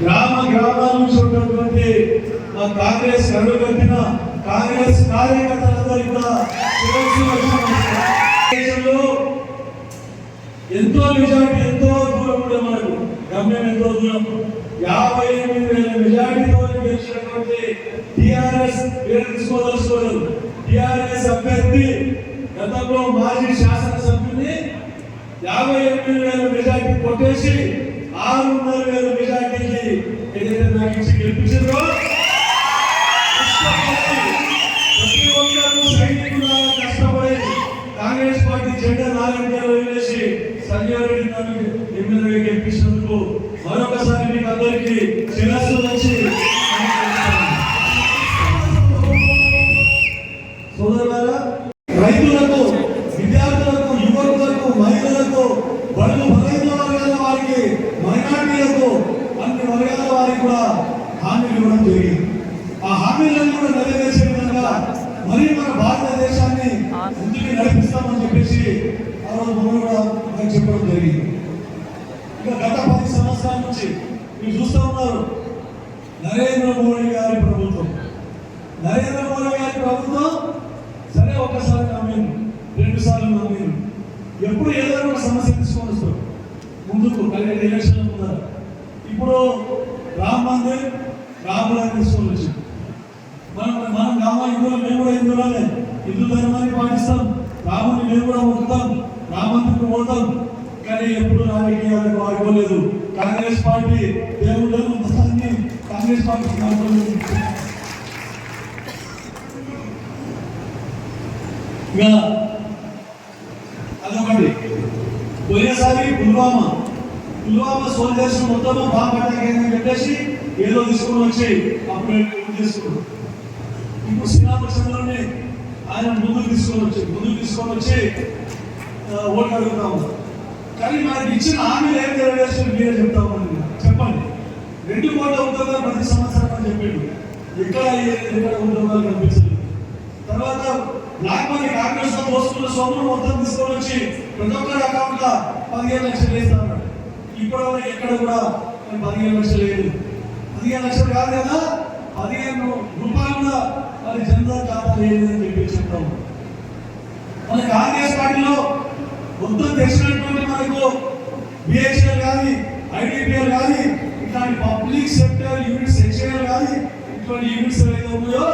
గ్రామ గ్రామాల నుంచి ఉన్నటువంటి మా కాంగ్రెస్ కట్టిన కాంగ్రెస్ కార్యకర్తలందరూ కూడా దేశంలో ఎంతో మెజార్టీ ఎంతో దూరం కూడా మనకు గమ్యం ఎంతో దూరం. యాభై ఎనిమిది వేల మెజార్టీతో గెలిచినటువంటి టిఆర్ఎస్ పేరు తీసుకోదలుచుకోలేదు టిఆర్ఎస్ అభ్యర్థి గతంలో మాజీ శాసనసభ్యుని యాభై ఎనిమిది వేల మెజార్టీ కొట్టేసి ఆరున్నర వేల మెజార్టీకి ఏదైతే నాకు ఇచ్చి గెలిపించారో ఇక గత పది సంవత్సరాల నుంచి మీరు చూస్తూ ఉన్నారు నరేంద్ర మోడీ గారి ప్రభుత్వం. నరేంద్ర మోడీ గారి ప్రభుత్వం సరే ఒకసారి నమ్మింది రెండు సార్లు నమ్మింది. ఎప్పుడు ఏదైనా ఒక సమస్య తీసుకొని వస్తారు. ముందుకు కలిగే ఎలక్షన్ ఉన్నారు. ఇప్పుడు రామ్ మందిర్ రాములని తీసుకొని వచ్చింది మనం మనం రామ హిందువులు మేము కూడా హిందువులనే హిందూ ధర్మాన్ని పాటిస్తాం. రాముని మేము కూడా మొక్కుతాం. రామందుకు పోతాం. కానీ ఎప్పుడు రాజకీయాలకు ఆడుకోలేదు కాంగ్రెస్ పార్టీ దేవుళ్ళను మతాన్ని కాంగ్రెస్ పార్టీ ఆడుకోలేదు ఇంకా అదొకటి. పోయినసారి పుల్వామా. పుల్వామా సోల్జర్స్ మొత్తం బాగా చెప్పేసి ఏదో తీసుకొని వచ్చి అప్పుడు చేసుకున్నాం ఇప్పుడు శ్రీరామకృష్ణలోనే ఆయన ముందుకు తీసుకొని వచ్చి ముందుకు తీసుకొని వచ్చి ఓట్లు అడుగుతాము కానీ మనకి ఇచ్చిన హామీలు ఏం నెరవేర్చారు? మీరే చెప్తా చెప్పండి. రెండు కోట్ల ఉద్యోగాలు ప్రతి సంవత్సరం అని చెప్పిండు. ఎక్కడ అయ్యేది, ఎక్కడ ఉద్యోగాలు కనిపించలేదు తర్వాత బ్లాక్ మనీ కాంగ్రెస్లో దోస్తున్న సొమ్మును మొత్తం తీసుకొని వచ్చి ప్రతి ఒక్కరి అకౌంట్లో పదిహేను లక్షలు వేస్తాను ఇప్పుడు వరకు ఎక్కడ కూడా నేను పదిహేను లక్షలు లేదు. పదిహేను లక్షలు కాదు కదా పదిహేను రూపాయలు కూడా మరి జనరల్ ఖాతా లేదు అని చెప్పి చెప్తాము. మన కాంగ్రెస్ పార్టీలో మొత్తం తెలిసినటువంటి బిహెచ్ఎల్ కానీ ఐడిపిఎల్ కానీ ఇట్లాంటి పబ్లిక్ సెక్టర్ యూనిట్స్ హెచ్ఏఎల్ కానీ ఇటువంటి యూనిట్స్ ఏవైతే ఉన్నాయో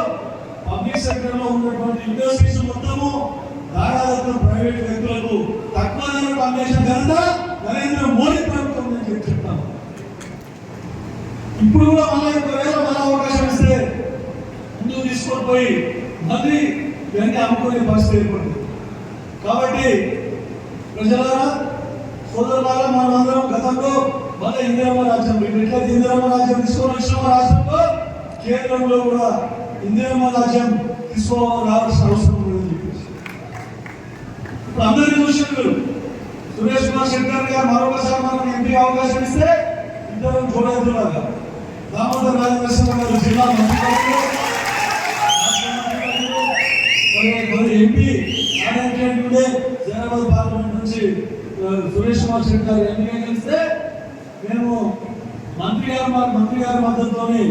పబ్లిక్ సెక్టర్లో ఉన్నటువంటి ఇండస్ట్రీస్ మొత్తము దాదాపు ప్రైవేట్ వ్యక్తులకు తక్కువ ధరకు అమ్మేసిన ఘనత నరేంద్ర మోడీ ప్రభుత్వం నేను చెప్పి చెప్తాను ఇప్పుడు కూడా మళ్ళీ ఒకవేళ మళ్ళీ అవకాశం ఇస్తే ముందుకు తీసుకొని పోయి మళ్ళీ ఇవన్నీ అమ్ముకునే పరిస్థితి ఏర్పడుతుంది కాబట్టి ప్రజలారా సోదరులారా మనమందరం గతంలో మన ఇందిరమ్మ రాజ్యం ఇప్పుడు ఎట్లా ఇందిరమ్మ రాజ్యం తీసుకొని వచ్చిన రాష్ట్రంలో కేంద్రంలో కూడా ఇందిరమ్మ రాజ్యం తీసుకోవాలి రావాల్సిన అవసరం ఉందని చెప్పేసి. ఇప్పుడు అందరినీ చూసినారు సురేష్ కుమార్ శంకర్ గారు మరొకసారి మనకు ఎంపీ అవకాశం ఇస్తే ఇద్దరం చూడేద్దులాగా దామోదర్ రాజనరసింహ గారు జిల్లా మంత్రి ఎంపీ నారాయణ నుండే జనాబాద్ పార్లమెంట్ నుంచి సురేష్ కుమార్ శెట్టి గారు ఎంపీగా గెలిస్తే మేము మంత్రి గారు మా మంత్రి గారి మద్దతుతోని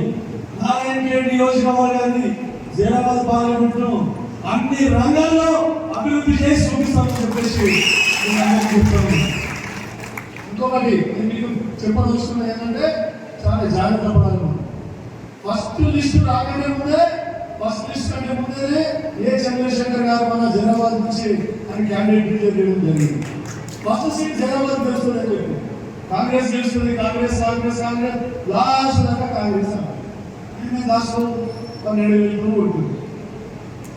నారాయణ నియోజకవర్గాన్ని జీరాబాద్ పార్లమెంట్ను అన్ని రంగాల్లో అభివృద్ధి చేసి చూపిస్తామని చెప్పేసి ఇంకొకటి నేను మీకు చెప్పదలుచుకున్నది ఏంటంటే చాలా జాగ్రత్త పడాలి ఫస్ట్ లిస్టు రాకనే ముందే ఫస్ట్ లిస్ట్ కంటే ముందే ఏ చంద్రశేఖర్ గారు మన జనాబాద్ నుంచి ఆయన క్యాండిడేట్ డిక్లేర్ చేయడం జరిగింది. ఫస్ట్ సీట్ జగన్మోహన్ గెలుస్తుంది చెప్పి కాంగ్రెస్ గెలుస్తుంది కాంగ్రెస్ కాంగ్రెస్ కాంగ్రెస్. లాస్ట్ దాకా కాంగ్రెస్ ఇది లాస్ట్ పన్నెండు వేల వేలు ఉంటుంది.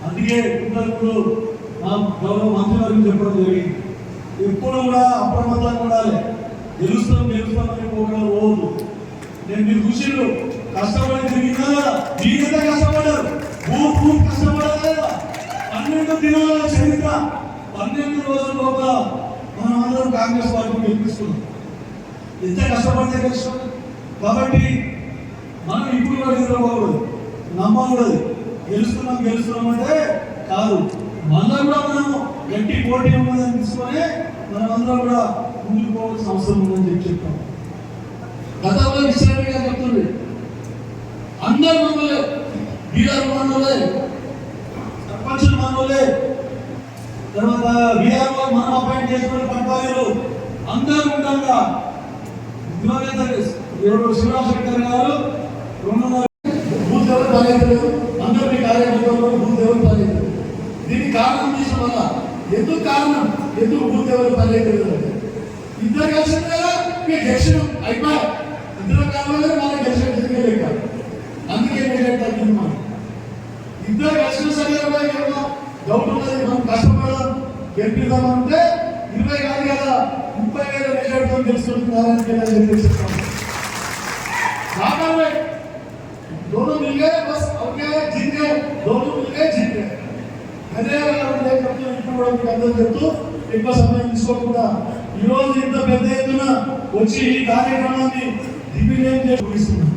అందుకే ఇప్పుడు మా గౌరవ మంత్రివర్గం చెప్పడం జరిగింది. ఎప్పుడు కూడా అప్రమత్తంగా ఉండాలి. గెలుస్తాం గెలుస్తాం అని పోకడం పోవద్దు నేను మీరు చూసిండు కష్టపడి తిరిగిందా మీరంతా కష్టపడ్డారు. భూ భూ కష్టపడాలి పన్నెండు దినాల చరిత్ర. పన్నెండు రోజుల లోపల మనం కాంగ్రెస్ పార్టీ గెలిపిస్తున్నాం ఎంత కష్టపడితే కష్టం కాబట్టి మనం ఇప్పుడు కూడా నిద్రపోకూడదు. నమ్మకూడదు. గెలుస్తున్నాం గెలుస్తున్నాం అంటే కాదు. మళ్ళా కూడా మనం గట్టి పోటీ ఉన్నదని తీసుకొని మనం అందరం కూడా ముందుకు పోవాల్సిన అవసరం ఉందని చెప్పి చెప్తాం. గతంలో విశ్రాంతిగా చెప్తుంది అందరు మనలే బీఆర్ మనలే సర్పంచులు మనలే తర్వాత బీఆర్ మనం అపాయింట్ చేసుకుని పట్టాలు అందరూ ఉండగా శివరాజ్ శంకర్ గారు రెండున్నర బూత్ అందరూ మీ కార్యకర్తలు బూత్ ఎవరు దీనికి కారణం తీసిన వల్ల ఎందుకు కారణం? ఎందుకు బూత్ ఎవరు ఇద్దరు కలిసి కదా మీ దక్షిణం అయిపోయా ఇద్దరు కావాలి మన దక్షిణ తిరిగలేక అందుకే మీరు తగ్గింది మనం ఇద్దరు కలిసిన సరే కదా డౌట్ ఉన్నది మనం కష్టపడదాం గెలిపిద్దామంటే ఇరవై కాదు కదా ముప్పై వేల మెజార్టీతో తెలుసుకుంటున్నారని చెప్తాం सागर में दोनों मिल गए बस और क्या है जीत गए दोनों मिल गए जीत गए అదే వాళ్ళే చెప్తూ ఇప్పుడు కూడా మీకు అందరూ చెప్తూ ఎక్కువ సమయం తీసుకోకుండా ఈ రోజు ఇంత పెద్ద ఎత్తున వచ్చి ఈ కార్యక్రమాన్ని దిగ్విజయం చేసి ముగిస్తున్నాం